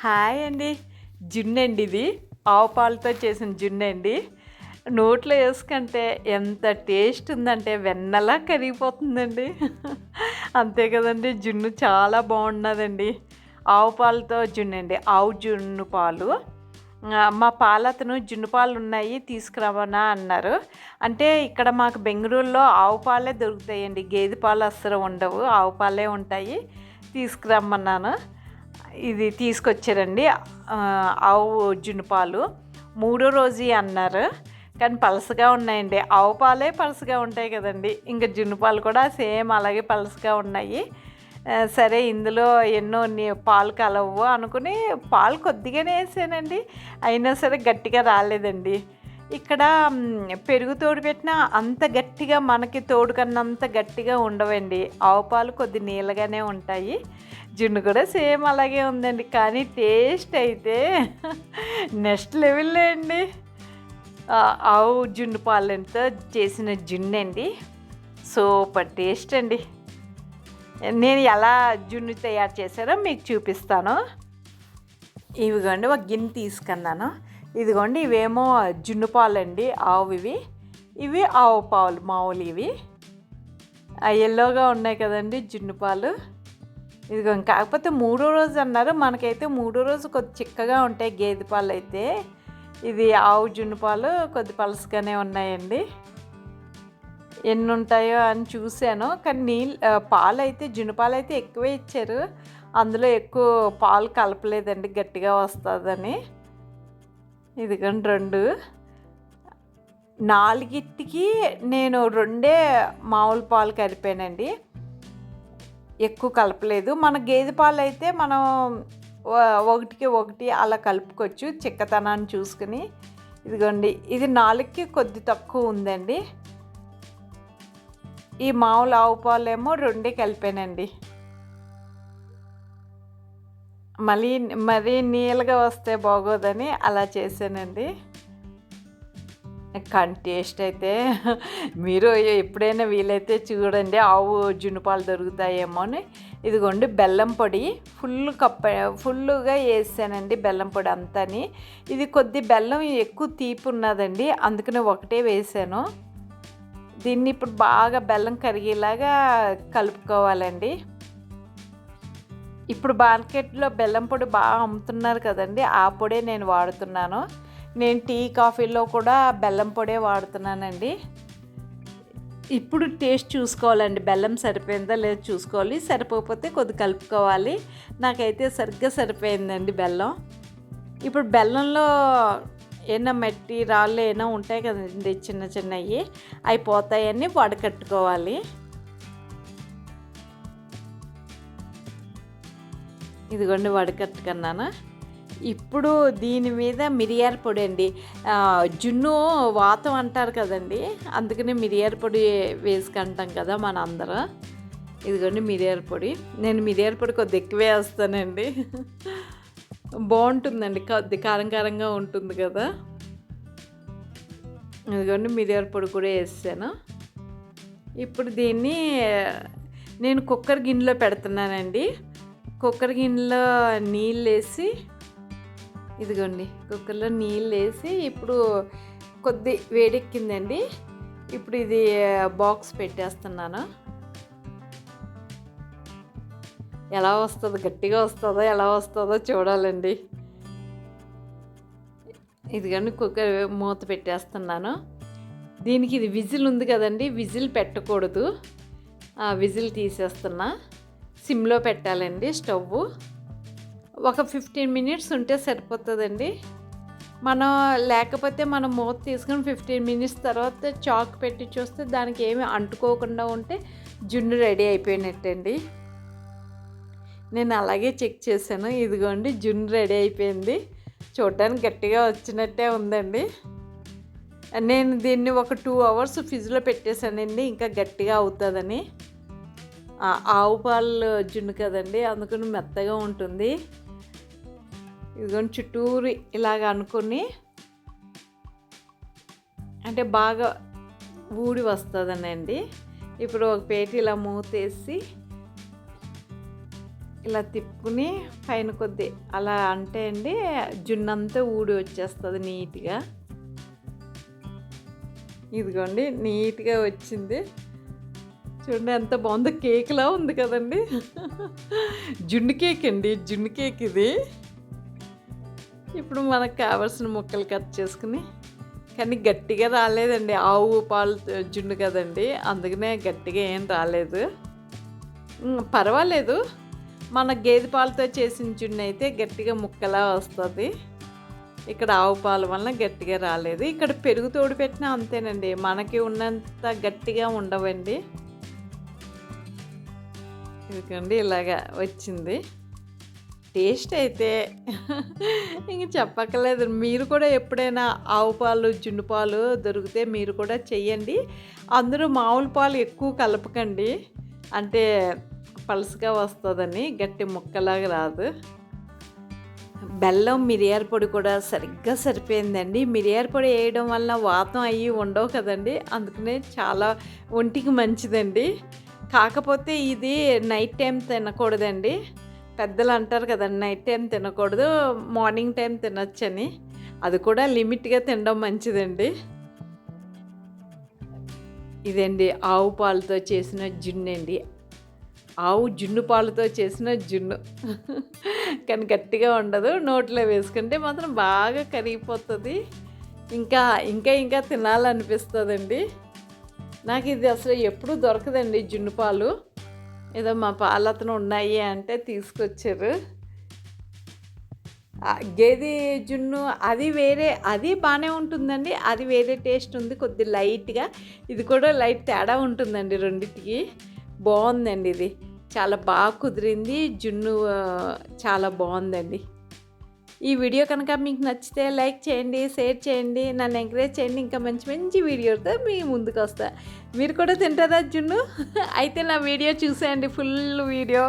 Hi అండి. జున్ను అండి ఇది. ఆవు పాలతో చేసిన జున్ను అండి నోట్లో వేసుకుంటే ఎంత టేస్ట్ ఉందంటే వెన్నలా కరిగిపోతుందండి. అంతే కదండి జున్ను చాలా బాగున్నదండి ఆవు పాలతో జున్ను అండి ఆవు జున్ను పాలు. మా పాలతను జున్ను పాలు ఉన్నాయి తీసుకురావనా అన్నారు. అంటే ఇక్కడ మాకు బెంగళూరులో ఆవు పాలే దొరుకుతాయండి. గేదె పాలు అస్సలు ఉండవు. ఆవు పాలే ఉంటాయి. తీసుకురమ్మన్నాను. ఇది తీసుకొచ్చారండి. ఆవు జున్ను పాలు. మూడో రోజు అన్నారు. కానీ పలసగా ఉన్నాయండి. ఆవు పాలే పలసగా ఉంటాయి కదండి. ఇంకా జున్ను పాలు కూడా సేమ్ అలాగే పలసగా ఉన్నాయి. సరే ఇందులో ఎన్నో పాలు కలవు అనుకుని పాలు కొద్దిగానే వేసానండి. అయినా సరే గట్టిగా రాలేదండి. ఇక్కడ పెరుగు తోడు పెట్టినా అంత గట్టిగా మనకి తోడు కన్నంత గట్టిగా ఉండవండి. ఆవు పాలు కొద్ది నీళ్ళగానే ఉంటాయి. జున్ను కూడా సేమ్ అలాగే ఉందండి. కానీ టేస్ట్ అయితే నెక్స్ట్ లెవెల్లో అండి. ఆవు జున్ను పాలతో చేసిన జున్ను అండి. సూపర్ టేస్ట్ అండి. నేను ఎలా జున్ను తయారు చేశారో మీకు చూపిస్తాను. ఇవిగోండి ఒక గిన్నె తీసుకున్నాను. ఇదిగోండి ఇవేమో జున్ను పాలండి ఆవు ఇవి ఇవి ఆవు పాలు మామూలు ఇవి ఎల్లోగా ఉన్నాయి కదండి జున్ను పాలు ఇదిగో కాకపోతే మూడో రోజు అన్నారు. మనకైతే మూడో రోజు కొద్ది చిక్కగా ఉంటాయి గేదె పాలు అయితే ఇది ఆవు జున్ను పాలు కొద్ది పలసగానే ఉన్నాయండి. ఎన్ని ఉంటాయో అని చూశాను. కానీ నీళ్ళు పాలు అయితే జున్ను పాలు అయితే ఎక్కువే ఇచ్చారు. అందులో ఎక్కువ పాలు కలపలేదండి గట్టిగా వస్తుందని. ఇదిగోండి రెండు. నాలుగిటికి నేను రెండే మామూలు పాలు కలిపానండి. ఎక్కువ కలపలేదు. మన గేదె పాలు అయితే మనం ఒకటికి ఒకటి అలా కలుపుకోవచ్చు చిక్కతనాన్ని చూసుకుని. ఇదిగోండి ఇది నాలుగుకి కొద్ది తక్కువ ఉందండి. ఈ మామూలు ఆవు పాలేమో రెండే కలిపానండి. మళ్ళీ మరీ నీళ్ళగా వస్తే బాగోదని అలా చేశానండి. కానీ టేస్ట్ అయితే మీరు ఎప్పుడైనా వీలైతే చూడండి ఆవు జున్నుపాలు దొరుకుతాయేమో అని. ఇదిగోండి బెల్లం పొడి ఫుల్ కప్ప ఫుల్గా వేసానండి బెల్లం పొడి అంతాని. ఇది కొద్ది బెల్లం ఎక్కువ తీపి ఉన్నదండి అందుకనే ఒకటే వేసాను. దీన్ని ఇప్పుడు బాగా బెల్లం కరిగేలాగా కలుపుకోవాలండి. ఇప్పుడు మార్కెట్లో బెల్లం పొడి బాగా అమ్ముతున్నారు కదండి ఆ పొడే నేను వాడుతున్నాను. నేను టీ కాఫీలో కూడా బెల్లం పొడే వాడుతున్నానండి. ఇప్పుడు టేస్ట్ చూసుకోవాలండి బెల్లం సరిపోయిందా లేదో చూసుకోవాలి సరిపోకపోతే కొద్ది కలుపుకోవాలి. నాకైతే సరిగ్గా సరిపోయిందండి బెల్లం. ఇప్పుడు బెల్లంలో ఏమైనా మట్టి రాళ్ళు ఏమైనా ఉంటాయి కదండి చిన్న చిన్నవి అవి పోతాయని వడకట్టుకోవాలి. ఇదిగోండి వడకట్టుకున్నాను. ఇప్పుడు దీని మీద మిరియాల పొడి అండి. జున్ను వాతం అంటారు కదండి అందుకని మిరియాల పొడి వేసుకుంటాం కదా మన అందరం ఇదిగోండి మిరియాల పొడి. నేను మిరియాల పొడి కొద్ది ఎక్కువ వేస్తానండి. బాగుంటుందండి కొద్ది కారం కారంగా ఉంటుంది కదా. ఇదిగోండి మిరియాల పొడి కూడా వేసాను. ఇప్పుడు దీన్ని నేను కుక్కర్ గిన్నెలో పెడుతున్నానండి. కుక్కర్ గిన్నెలో నీళ్ళు వేసి ఇదిగోండి కుక్కర్లో నీళ్ళు వేసి ఇప్పుడు కొద్ది వేడెక్కిందండి. ఇప్పుడు ఇది బాక్స్ పెట్టేస్తున్నాను. ఎలా వస్తుందో గట్టిగా వస్తుందో ఎలా వస్తుందో చూడాలండి. ఇదిగోండి కుక్కర్ మూత పెట్టేస్తున్నాను. దీనికి ఇది విజిల్ ఉంది కదండి విజిల్ పెట్టకూడదు. ఆ విజిల్ తీసేస్తున్నా. సిమ్లో పెట్టాలండి స్టవ్ ఒక ఫిఫ్టీన్ మినిట్స్ ఉంటే సరిపోతుందండి. మనం లేకపోతే మనం మూత తీసుకుని ఫిఫ్టీన్ మినిట్స్ తర్వాత చాక్ పెట్టి చూస్తే దానికి ఏమి అంటుకోకుండా ఉంటే జున్ను రెడీ అయిపోయినట్టండి. నేను అలాగే చెక్ చేశాను. ఇదిగోండి జున్ను రెడీ అయిపోయింది. చూడడానికి గట్టిగా వచ్చినట్టే ఉందండి. నేను దీన్ని ఒక టూ అవర్స్ ఫ్రిడ్జ్లో పెట్టేశానండి. ఇంకా గట్టిగా అవుతుందని. ఆవు పాలు జున్ను కదండి అందుకని మెత్తగా ఉంటుంది. ఇదిగోని చుట్టూరు ఇలాగ అనుకుని అంటే బాగా ఊడి వస్తుందనండి. ఇప్పుడు ఒక పేట ఇలా మూతేసి ఇలా తిప్పుకుని పైన కొద్ది అలా అంటే అండి జున్నంతా ఊడి వచ్చేస్తుంది నీట్గా. ఇదిగోండి నీట్గా వచ్చింది. చూడండి ఎంత బాగుందో కేక్లా ఉంది కదండి. జున్ను కేక్ అండి జున్ను కేక్ ఇది. ఇప్పుడు మనకు కావాల్సిన ముక్కలు కట్ చేసుకుని కానీ గట్టిగా రాలేదండి. ఆవు పాలు జున్ను కదండి. అందుకనే గట్టిగా ఏం రాలేదు. పర్వాలేదు. మన గేదె పాలతో చేసిన జున్ను అయితే గట్టిగా ముక్కలా వస్తుంది. ఇక్కడ ఆవు పాల వలన గట్టిగా రాలేదు. ఇక్కడ పెరుగు తోడు పెట్టినా అంతేనండి. మనకి ఉన్నంత గట్టిగా ఉండవండి. ఇదికండి ఇలాగా వచ్చింది. టేస్ట్ అయితే ఇంక చెప్పక్కర్లేదు. మీరు కూడా ఎప్పుడైనా ఆవు పాలు జున్ను పాలు దొరికితే మీరు కూడా చెయ్యండి. అందరూ మామూలు పాలు ఎక్కువ కలపకండి. అంటే పలుసుగా వస్తుందని గట్టి ముక్కలాగా రాదు. బెల్లం మిరియాల పొడి కూడా సరిగ్గా సరిపోయిందండి. మిరియాల పొడి వేయడం వల్ల వాతం అయ్యి ఉండవు కదండి. అందుకనే చాలా ఒంటికి మంచిదండి. కాకపోతే ఇది నైట్ టైం తినకూడదండి. పెద్దలు అంటారు కదండి నైట్ టైం తినకూడదు మార్నింగ్ టైం తినొచ్చని. అది కూడా లిమిట్గా తినడం మంచిదండి. ఇదండి ఆవు పాలతో చేసిన జున్ను అండి. ఆవు జున్ను పాలతో చేసిన జున్ను. కానీ గట్టిగా ఉండదు నోట్లో వేసుకుంటే మాత్రం బాగా కరిగిపోతుంది. ఇంకా ఇంకా ఇంకా తినాలనిపిస్తుందండి. నాకు ఇది అసలు ఎప్పుడు దొరకదండి జున్ను పాలు. ఏదో మా పాలతను ఉన్నాయి అంటే తీసుకొచ్చారు. గేది గేదె జున్ను అది వేరే అది బాగానే ఉంటుందండి. అది వేరే టేస్ట్ ఉంది కొద్ది లైట్గా. ఇది కూడా లైట్ తేడా ఉంటుందండి రెండింటికి. బాగుందండి ఇది. చాలా బాగా కుదిరింది జున్ను చాలా బాగుందండి. ఈ వీడియో కనుక మీకు నచ్చితే లైక్ చేయండి షేర్ చేయండి. నన్ను ఎంకరేజ్ చేయండి. ఇంకా మంచి మంచి వీడియోతో మీ ముందుకు వస్తా మీరు కూడా తింటారా జున్ను? అయితే నా వీడియో చూసేయండి. Full video.